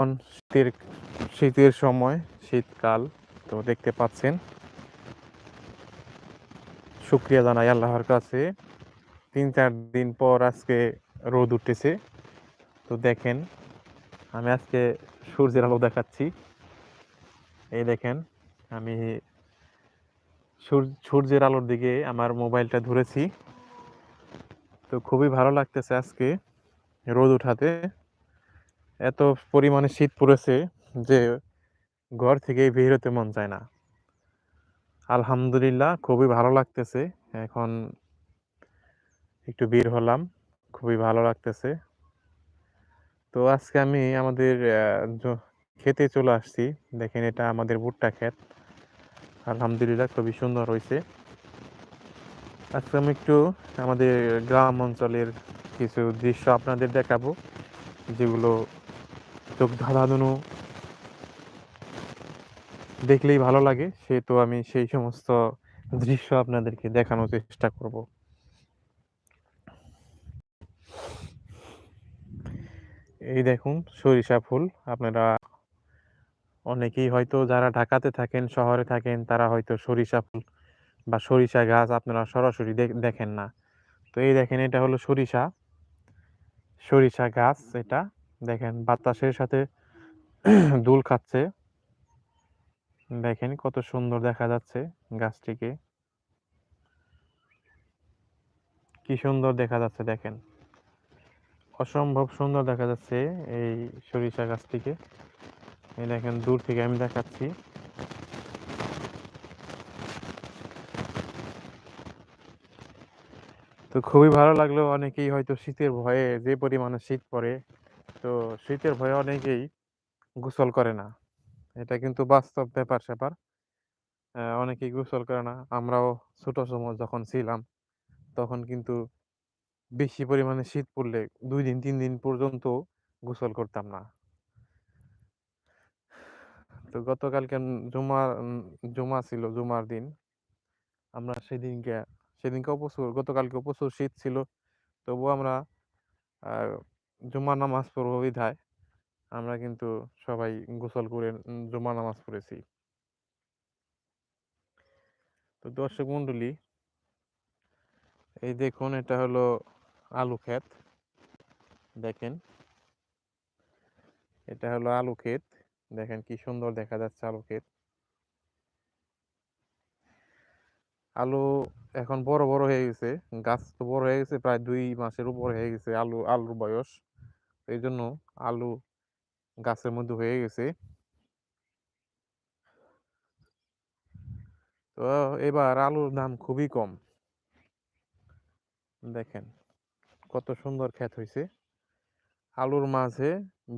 এখন শীতের শীতের সময়, শীতকাল, তো দেখতে পাচ্ছেন। শুক্রিয়া জানাই আল্লাহর কাছে। তিন, চার দিন পর আজকে রোদ উঠেছে তো দেখেন, আমি আজকে সূর্যের আলো দেখাচ্ছি। এই দেখেন, আমি সূর- সূর্যের আলোর দিকে আমার মোবাইলটা ধরেছি। তো খুবই ভালো লাগতেছে আজকে রোদ উঠাতে। এত পরিমাণে শীত পড়েছে যে ঘর থেকে বের হতে মন চায় না। আলহামদুলিল্লাহ, খুবই ভালো লাগতেছে। এখন একটু বের হলাম, খুবই ভালো লাগতেছে। তো আজকে আমি আমাদের খেতে চলে আসছি। দেখেন এটা আমাদের ভুট্টা ক্ষেত। আলহামদুলিল্লাহ, খুবই সুন্দর হয়েছে। আজকে আমি একটু আমাদের গ্রাম অঞ্চলের কিছু দৃশ্য আপনাদের দেখাবো, যেগুলো চোখ ধাঁধানো দেখলেই ভালো লাগে সেহেতু আমি সেই সমস্ত দৃশ্য আপনাদেরকে দেখানোর চেষ্টা করব। এই দেখুন, সরিষা ফুল। আপনারা অনেকেই হয়তো যারা ঢাকাতে থাকেন, শহরে থাকেন, তারা হয়তো সরিষা ফুল বা সরিষা গাছ আপনারা সরাসরি দেখ- দেখেন না। তো এই দেখেন, এটা হলো সরিষা। সরিষা গাছ এটা। দেখেন, বাতাসের সাথে দুল খাচ্ছে। দেখেন কত সুন্দর দেখা যাচ্ছে গাছটিকে। কি সুন্দর দেখা যাচ্ছে দেখেন। অসম্ভব সুন্দর দেখা যাচ্ছে এই সরিষা গাছটিকে। এই দেখেন, দূর থেকে আমি দেখাচ্ছি। তো খুবই ভালো লাগল, অনেকেই হয়তো শীতের ভয়ে যে পরিমাণে শীত পড়ে তো শীতের ভয়ে অনেকেই গোসল করে না। এটা কিন্তু বাস্তব ব্যাপার স্যাপার। অনেকেই গোসল করে না। আমরাও ছোট সময় যখন ছিলাম, তখন কিন্তু বেশি পরিমাণে শীত পড়লে দুই দিন, তিন দিন পর্যন্ত গোসল করতাম না। তো গতকালকে উম জুমা ছিল, জুমার দিন। আমরা সেদিনকে সেদিনকেও প্রচুর গতকালকে প্রচুর শীত ছিল। তবুও আমরা জুমার নামাজ পড়ব বিধায়, আমরা কিন্তু সবাই গোসল করে জুমার নামাজ পড়েছি। তো দর্শক মণ্ডলী এই দেখুন এটা হলো আলু ক্ষেত। দেখেন। এটা হলো আলু ক্ষেত। দেখেন কি সুন্দর দেখা যাচ্ছে আলু ক্ষেত। আলু এখন বড় বড় হয়ে গেছে। গাছ তো বড় হয়ে গেছে, প্রায় দুই মাসের উপর হয়ে গেছে আলু, আলুর বয়স। এই জন্য আলু গাছের মধ্যে হয়ে গেছে। তো এবার আলুর দাম খুবই কম। দেখেন কত সুন্দর ক্ষেত হয়েছে আলুর মাঝে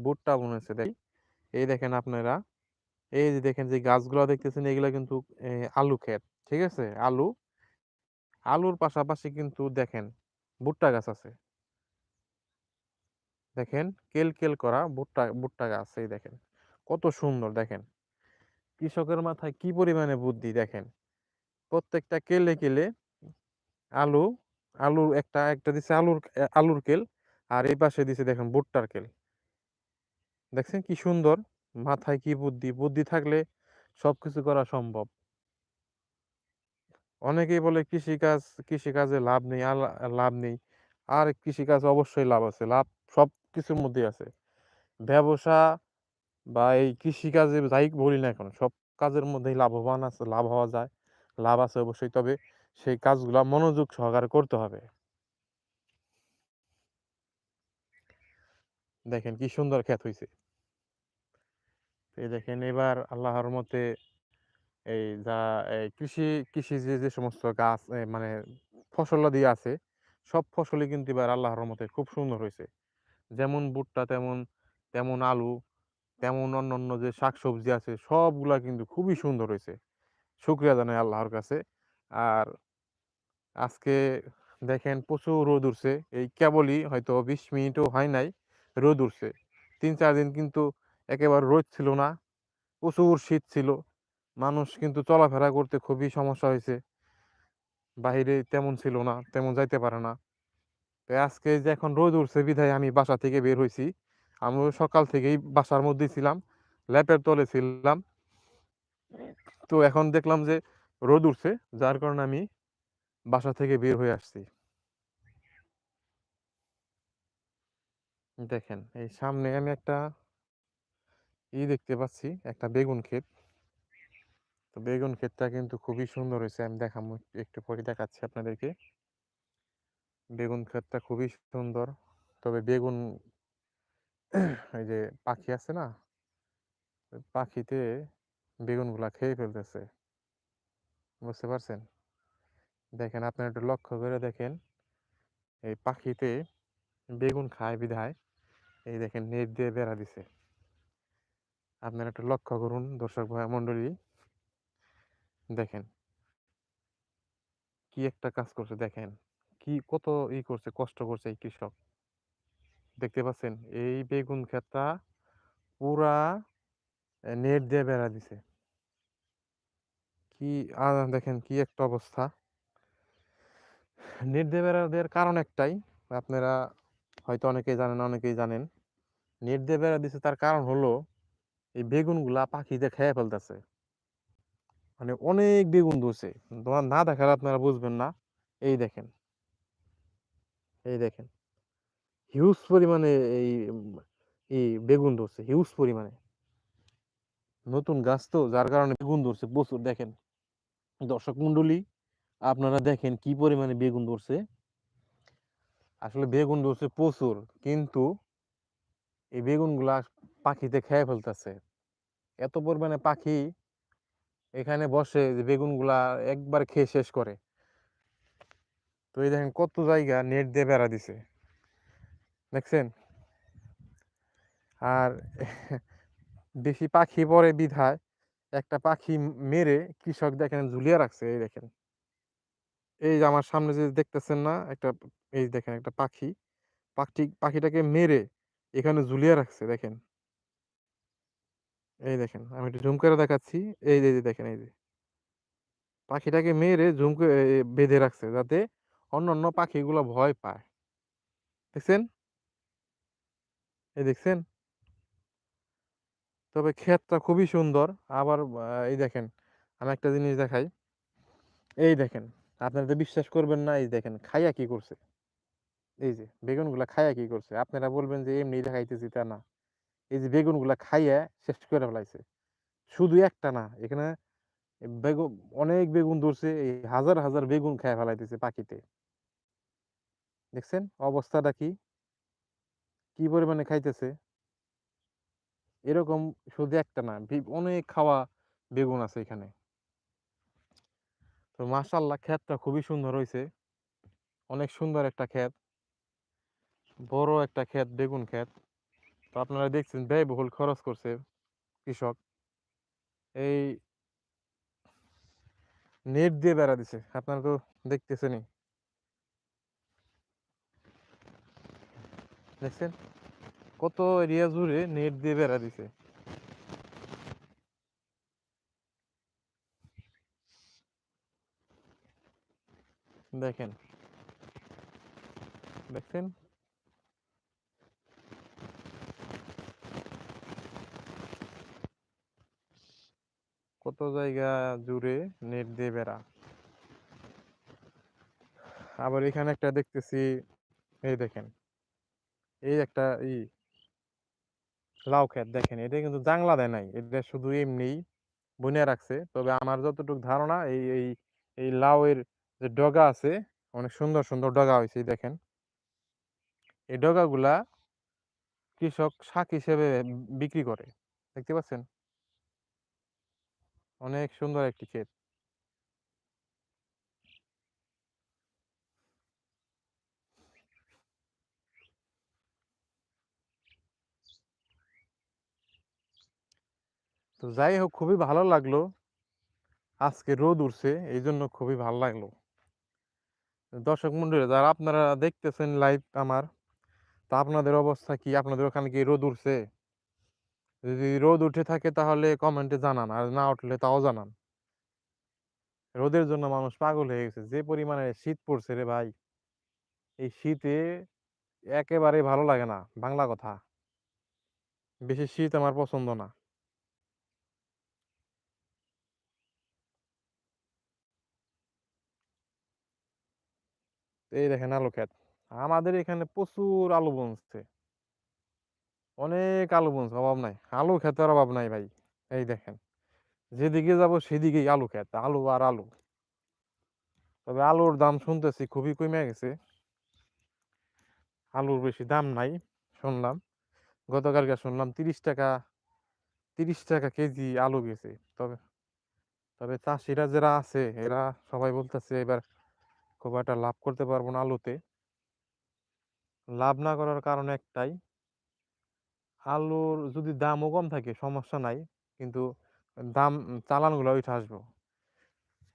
ভুট্টা বুনেছে। দেখ, এই দেখেন আপনারা, এই যে দেখেন যে গাছগুলো দেখতেছেন, এগুলো কিন্তু আলু ক্ষেত, ঠিক আছে? আলু, আলুর পাশাপাশি কিন্তু দেখেন ভুট্টা গাছ আছে। দেখেন কেল কেল করা ভুট্টা ভুট্টা গাছ, এই দেখেন। কত সুন্দর, দেখেন। কৃষকের মাথায় কি পরিমাণে বুদ্ধি, দেখেন। প্রত্যেকটা কেলে কেলে আলু, আলুর একটা একটা দিছে আলুর আলুর কেল, আর এই পাশে দিছে দেখেন ভুট্টার কেল। দেখছেন কি সুন্দর? মাথায় কি বুদ্ধি? বুদ্ধি থাকলে সবকিছু করা সম্ভব। অনেকেই বলে কৃষিকাজ, কৃষিকাজে লাভ নেই আর লাভ নেই। আর কৃষিকাজ অবশ্যই লাভ আছে। লাভ, সব কিছুর মধ্যে আছে। ব্যবসা বা এই কৃষিকাজে যাই বলি না এখন সব কাজের মধ্যেই লাভবান আছে, লাভ হওয়া যায়, লাভ আছে অবশ্যই। তবে সেই কাজগুলা মনোযোগ সহকারে করতে হবে। দেখেন কি সুন্দর ক্ষেত হয়েছে এই দেখেন এবার আল্লাহর মতে এই যা, এই কৃষি কৃষি যে যে সমস্ত গাছ মানে ফসলাদি আছে, সব ফসলই কিন্তু এবার আল্লাহর রহমতে খুব সুন্দর হয়েছে যেমন ভুট্টা তেমন তেমন আলু, তেমন অন্যান্য যে শাকসবজি আছে, সবগুলা কিন্তু খুবই সুন্দর হয়েছে। শুক্রিয়া জানাই আল্লাহর কাছে। আর আজকে দেখেন প্রচুর রোদ উঠছে। এই কেবলই হয়তো বিশ মিনিটও হয় নাই, রোদ উঠছে। তিন, চার দিন কিন্তু একেবারে রোদ ছিল না, প্রচুর শীত ছিল। মানুষ কিন্তু চলাফেরা করতে খুবই সমস্যা হয়েছে। বাইরে তেমন ছিল না, তেমন যাইতে পারে না। আজকে যে এখন রোদ উঠছে বিধায় আমি বাসা থেকে বের হয়েছি আমিও সকাল থেকেই বাসার মধ্যেই ছিলাম, ল্যাপের তলে ছিলাম। তো এখন দেখলাম যে রোদ উঠছে, যার কারণে আমি বাসা থেকে বের হয়ে আসছি। দেখেন, এই সামনে আমি একটা ই দেখতে পাচ্ছি, একটা বেগুন ক্ষেত। তো বেগুন ক্ষেতটা কিন্তু খুবই সুন্দর হয়েছে, আমি দেখাবো একটু পরে দেখাচ্ছি আপনাদেরকে। বেগুন ক্ষেতটা খুবই সুন্দর। তবে বেগুন এই যে পাখি আছে না পাখিতে বেগুনগুলা খেয়ে ফেলতেছে। বুঝতে পারছেন? দেখেন, আপনারা একটু লক্ষ্য করে দেখেন, এই পাখিতে বেগুন খায় বিধায়, এই দেখেন নেট দিয়ে বেড়া দিছে। আপনারা একটু লক্ষ্য করুন, দর্শক ভাই মন্ডলী দেখেন, কি একটা কাজ করছে, দেখেন। কি কত ই করছে, কষ্ট করছে এই কৃষক? দেখতে পাচ্ছেন? এই বেগুন ক্ষেতটা পুরা নেট দিয়ে বেড়া দিছে। কি আর দেখেন কি একটা অবস্থা। নেট দিয়ে বেড়া দেওয়ার কারণ একটাই, আপনারা হয়তো অনেকেই জানেন অনেকেই জানেন। নেট দিয়ে বেড়া দিছে তার কারণ হলো, এই বেগুনগুলা পাখিতে খেয়ে ফেলতেছে। মানে অনেক বেগুন ধরছে। তোমার না দেখালে আপনারা বুঝবেন না। এই দেখেন। এই দেখেন। হিউজ পরিমাণে এই এই বেগুন ধরছে হিউজ পরিমাণে। নতুন গাছ তো, যার কারণে বেগুন ধরছে প্রচুর, দেখেন। দর্শক মন্ডলী, আপনারা দেখেন কি পরিমাণে বেগুন ধরছে। আসলে বেগুন ধরছে প্রচুর, কিন্তু এই বেগুনগুলা পাখিতে খেয়ে ফেলতেছে। এত পরিমাণে পাখি এখানে বসে যে বেগুনগুলা একবার খেয়ে শেষ করে। তো এই দেখেন কত জায়গা নেট দিয়ে বেড়া দিছে। দেখছেন? আর বেশি পাখি পরে বিধায় একটা পাখি মেরে কৃষক দেখেন ঝুলিয়ে রাখছে, এই দেখেন। এই যে আমার সামনে যে দেখতেছেন না, একটা এই দেখেন একটা পাখি পাখি, পাখিটাকে মেরে এখানে ঝুলিয়ে রাখছে, দেখেন। এই দেখেন, আমি একটু জুম করে দেখাচ্ছি। এই যে দেখেন, এই যে। পাখিটাকে মেরে ঝুম করে বেঁধে রাখছে যাতে অন্য অন্য পাখিগুলো ভয় পায়। দেখছেন? এই দেখছেন? তবে ক্ষেতটা খুবই সুন্দর। আবার এই দেখেন, আমি একটা জিনিস দেখাই। এই দেখেন, আপনারা তো বিশ্বাস করবেন না, এই দেখেন খাইয়া কি করছে? এই যে, বেগুনগুলা খাইয়া কি করছে? আপনারা বলবেন যে, এমনি দেখাইতেছি তা না। এই যে, বেগুনগুলা খাইয়া শেষ করে ফেলাইছে। শুধু একটা না, এখানে বেগুন অনেক বেগুন ধরছে, এই হাজার হাজার বেগুন খাইয়া ফেলাইতেছে পাখিতে। দেখছেন অবস্থাটা কি? কি পরিমাণে খাইতেছে? এরকম শুধু একটা না অনেক খাওয়া বেগুন আছে এখানে। তো মাশাল্লাহ ক্ষেতটা খুবই সুন্দর হয়েছে অনেক সুন্দর একটা ক্ষেত। বড় একটা ক্ষেত, বেগুন ক্ষেত। তো আপনারা দেখছেন ব্যয়বহুল খরচ করছে কৃষক। এই নেট দিয়ে বেড়া দিছে। আপনারা তো দেখতেছেনই। দেখছেন? কত এরিয়া জুড়ে নেট দিয়ে বেড়া দিছে। দেখেন। দেখছেন? কত জায়গা জুড়ে নেট দিয়ে বেড়া। আবার এখানে একটা দেখতেছি, এই দেখেন। এই একটা ই লাউ ক্ষেত দেখেন, এটা কিন্তু জাংলা দেয় নাই, এটা শুধু এমনি বুনে রাখছে। তবে আমার যতটুকু ধারণা, এই এই এই লাউয়ের যে ডগা আছে, অনেক সুন্দর সুন্দর ডগা হয়েছে দেখেন। এই ডগাগুলা কৃষক শাক হিসেবে বিক্রি করে, দেখতে পাচ্ছেন? অনেক সুন্দর একটি ক্ষেত। তো যাই হোক খুবই ভালো লাগল। আজকে রোদ উঠছে এই জন্য খুবই ভালো লাগল। দর্শক মন্ডলী, যারা আপনারা দেখতেছেন লাইভ আমার, তা আপনাদের অবস্থা কি? আপনাদের ওখানে কি রোদ উঠছে? যদি রোদ উঠে থাকে তাহলে কমেন্টে জানান, আর না উঠলে তাও জানান। রোদের জন্য মানুষ পাগল হয়ে গেছে। যে পরিমাণে শীত পড়ছে রে ভাই, এই শীতে একেবারে ভালো লাগে না, বাংলা কথা। বেশি শীত আমার পছন্দ না। এই দেখেন আলু ক্ষেত। আমাদের এখানে প্রচুর আলু বুনছে। অনেক আলু বুনছে, অভাব নাই। আলু ক্ষেতের অভাব নাই ভাই, এই দেখেন। যেদিকে যাব সেদিকেই আলু ক্ষেত, আলু আর আলু। তবে আলুর দাম শুনতেছি খুবই কমে গেছে। আলুর বেশি দাম নাই, শুনলাম। গতকালকে শুনলাম তিরিশ টাকা তিরিশ টাকা কেজি আলু গেছে। তবে তবে চাষিরা যারা আছে, এরা সবাই বলতেছে এবার খুব একটা লাভ করতে পারব না আলুতে। লাভ না করার কারণ একটাই, আলুর যদি দামও কম থাকে, সমস্যা নাই, কিন্তু দাম, চালানগুলো উঠে আসব।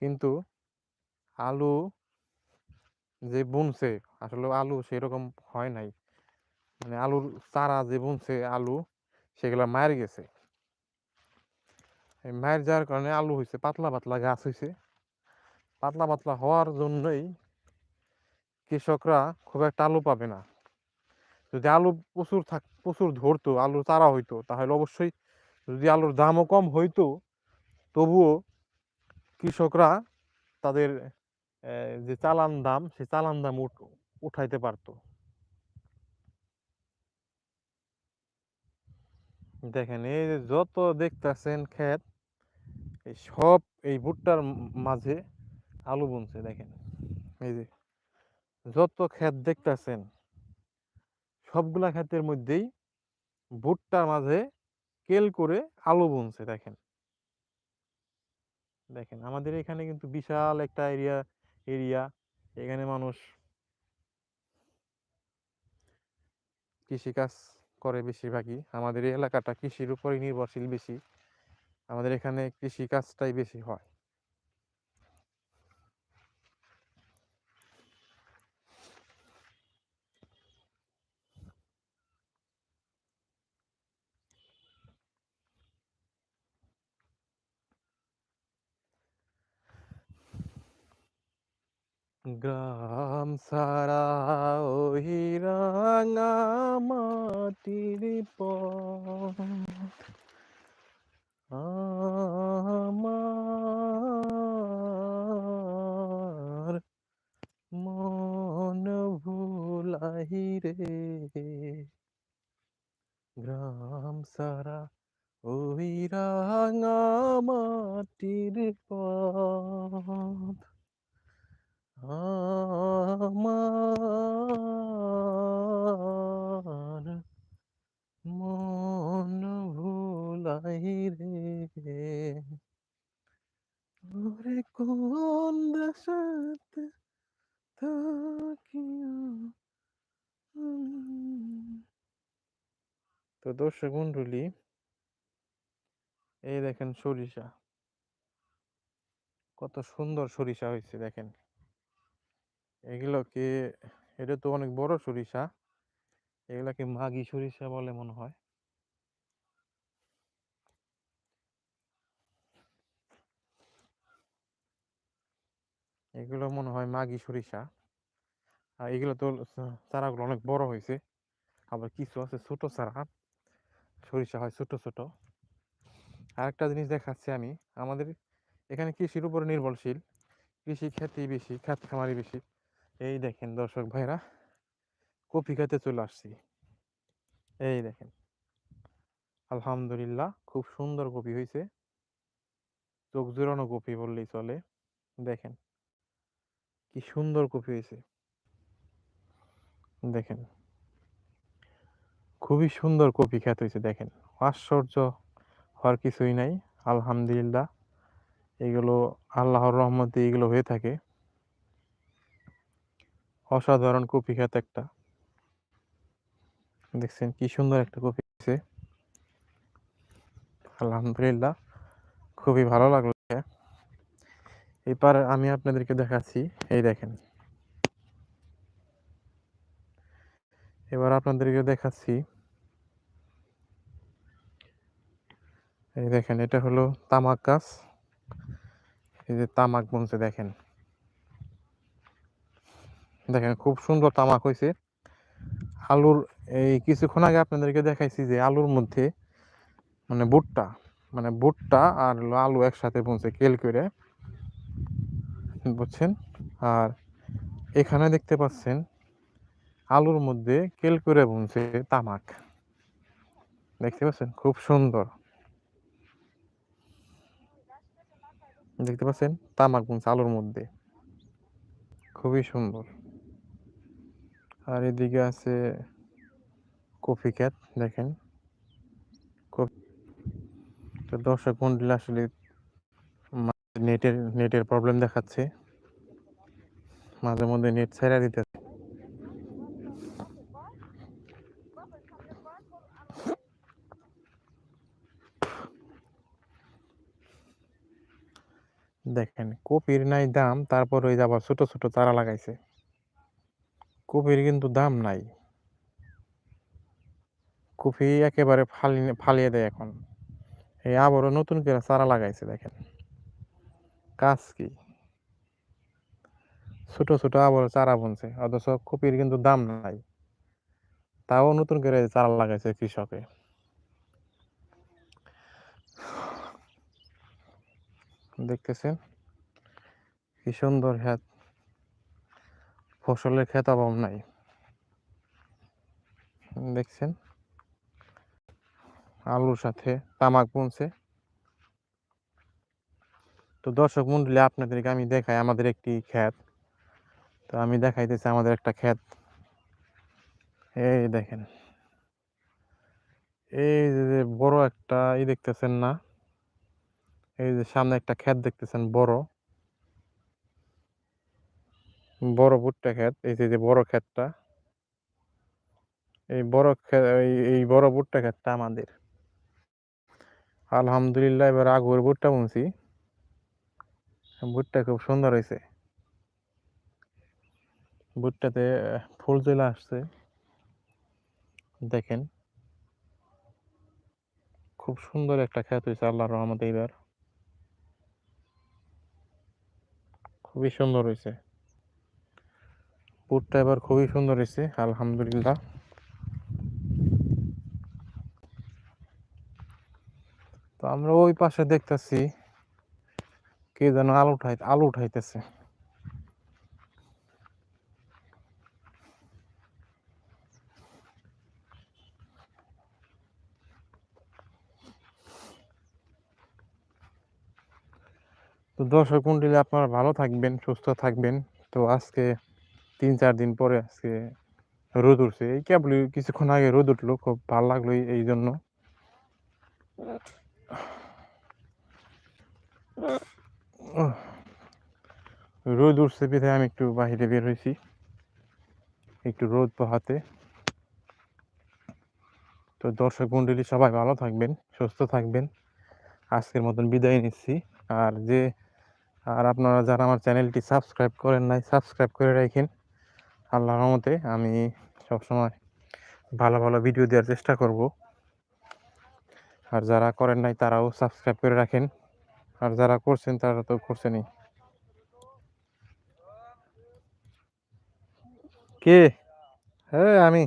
কিন্তু আলু যে বুনছে, আসলে আলু সেরকম হয় নাই। মানে আলুর চারা যে বুনছে আলু, সেগুলা মায়ের গেছে। মায়ের যাওয়ার কারণে আলু হয়েছে পাতলা পাতলা গাছ হয়েছে পাতলা পাতলা হওয়ার জন্যই কৃষকরা খুব একটা আলু পাবে না। যদি আলু প্রচুর থাক, প্রচুর ধরতো, আলুর চারা হইতো, তাহলে অবশ্যই যদি আলুর দামও কম হইতো, তবুও কৃষকরা তাদের যে চালান দাম সেই চালান দাম উঠ- উঠাইতে পারতো। দেখেন, এই যত দেখতেছেন ক্ষেত, এই সব এই ভুট্টার মাঝে আলু বুনছে দেখেন। এই যে। যত ক্ষেত দেখতেছেন সবগুলা ক্ষেতের মধ্যেই ভুট্টার মাঝে কেল করে আলু বুনছে দেখেন। দেখেন আমাদের এখানে কিন্তু বিশাল একটা এরিয়া এরিয়া। এখানে মানুষ কৃষিকাজ করে বেশিরভাগই। আমাদের এই এলাকাটা কৃষির উপরই নির্ভরশীল বেশি। আমাদের এখানে কৃষি কাজটাই বেশি হয়। গ্রাম সারা ওই রাঙা মাটির আমার মন ভুলাই রে। গ্রাম সারা ওই রাঙা পথ। আমার মন ভুলাই রে। ওরে কোন দেশাতে থাকিয়া তো দর্শক মন্ডলী, এই দেখেন সরিষা। কত সুন্দর সরিষা হয়েছে দেখেন। এগুলোকে এটা তো অনেক বড় সরিষা। এগুলাকে মাগি সরিষা বলে মনে হয়? এগুলো মনে হয় মাগি সরিষা। আর এগুলো তো চারাগুলো অনেক বড় হয়েছে। আবার কিছু আছে ছোট চারা। সরিষা হয় ছোট ছোট। আরেকটা জিনিস দেখাচ্ছি আমি। আমাদের এখানে কৃষির উপর নির্ভরশীল। কৃষি খেতি বেশি, খাত খামারি বেশি। এই দেখেন দর্শক ভাইরা কপি খেতে চলে আসছি। এই দেখেন। আলহামদুলিল্লাহ, খুব সুন্দর কপি হয়েছে চোখ জোড়ানো কপি বললেই চলে। দেখেন, কি সুন্দর কপি হয়েছে দেখেন, খুবই সুন্দর কপি খ্যাত হয়েছে দেখেন। আশ্চর্য হওয়ার কিছুই নাই, আলহামদুলিল্লাহ। এগুলো আল্লাহর রহমতে এগুলো হয়ে থাকে। অসাধারণ কপি খ্যাত একটা। দেখছেন কি সুন্দর একটা কপি হয়েছে। আলহামদুলিল্লাহ, খুবই ভালো লাগল এবার আমি আপনাদেরকে দেখাচ্ছি, এই দেখেন। এবার আপনাদেরকে দেখাচ্ছি। এই দেখেন, এটা হলো তামাক গাছ। এই যে তামাক বুনছে, দেখেন। দেখেন খুব সুন্দর তামাক হয়েছে আলুর এই কিছুক্ষণ আগে আপনাদেরকে দেখাইছি যে আলুর মধ্যে মানে ভুট্টা মানে ভুট্টা আর আলু একসাথে বুনছে কেল করে। বুঝছেন? আর এখানে দেখতে পাচ্ছেন আলুর মধ্যে কেল করে বুনছে তামাক। দেখতে পাচ্ছেন? খুব সুন্দর। দেখতে পাচ্ছেন? তামাক বুনছে আলুর মধ্যে। খুবই সুন্দর। আর এদিকে আছে কফি ক্ষেত দেখেন। তো দর্শক মন্ডলী, আসলে নেটের নেটের প্রবলেম দেখাচ্ছে। মাঝে মধ্যে নেট ছেড়ে দিতে দেখেন কপির নাই দাম, তারপর ওই যে আবার ছোট ছোট চারা লাগাইছে। কপির কিন্তু দাম নাই। কপি একেবারে ফালি, ফালিয়ে দেয় এখন। এই আবারও নতুন করে চারা লাগাইছে দেখেন। কাজ কি? ছোট ছোট আবারও চারা বুনছে, অথচ কপির কিন্তু দাম নাই। তাও নতুন করে চারা লাগাইছে কৃষকে। দেখতেছেন? কি সুন্দর ক্ষেত ফসলের ক্ষেত অভাব নাই। দেখছেন? আলুর সাথে তামাক বুনছে। তো দর্শক মন্ডলী, আপনাদেরকে আমি দেখাই আমাদের একটি ক্ষেত। তো আমি দেখাইতেছি আমাদের একটা ক্ষেত। এই দেখেন। এই যে বড় একটা ই দেখতেছেন না? এই যে সামনে একটা ক্ষেত দেখতেছেন, বড়। বড় ভুট্টা ক্ষেত, এই যে বড় ক্ষেতটা। এই বড় এই বড় ভুট্টা ক্ষেতটা আমাদের। আলহামদুলিল্লাহ, এবার আগুর ভুট্টা বুনছি। ভুট্টা খুব সুন্দর হয়েছে ভুট্টাতে ফুল চলে আসছে। দেখেন। খুব সুন্দর একটা ক্ষেত হয়েছে আল্লাহর রহমতে এবার খুবই সুন্দর হয়েছে ভুট্টা এবার খুবই সুন্দর হয়েছে, আলহামদুলিল্লাহ। তো আমরা ওই পাশে দেখতেছি কে যেন আলু উঠাই, আলু উঠাইতেছে। তো দর্শক মন্ডলী, আপনারা ভালো থাকবেন, সুস্থ থাকবেন। তো আজকে তিন চার দিন পরে আজকে রোদ উঠছে। এই কেবল কিছুক্ষণ আগে রোদ উঠল, খুব ভালো লাগল এই জন্য। রোদ উঠছে বিধায় আমি একটু বাহিরে বের হয়েছি। একটু রোদ পোহাতে তো দর্শক মন্ডলী, সবাই ভালো থাকবেন, সুস্থ থাকবেন। আজকের মতন বিদায় নিচ্ছি। আর যে আর আপনারা যারা আমার চ্যানেলটি সাবস্ক্রাইব করেন নাই, সাবস্ক্রাইব করে রাখেন। আল্লাহর রহমতে আমি সবসময় ভালো ভালো ভিডিও দেওয়ার চেষ্টা করব। আর যারা করেন নাই তারাও সাবস্ক্রাইব করে রাখেন। আর যারা করছেন তারা তো করছেনই। কে? হ্যাঁ আমি।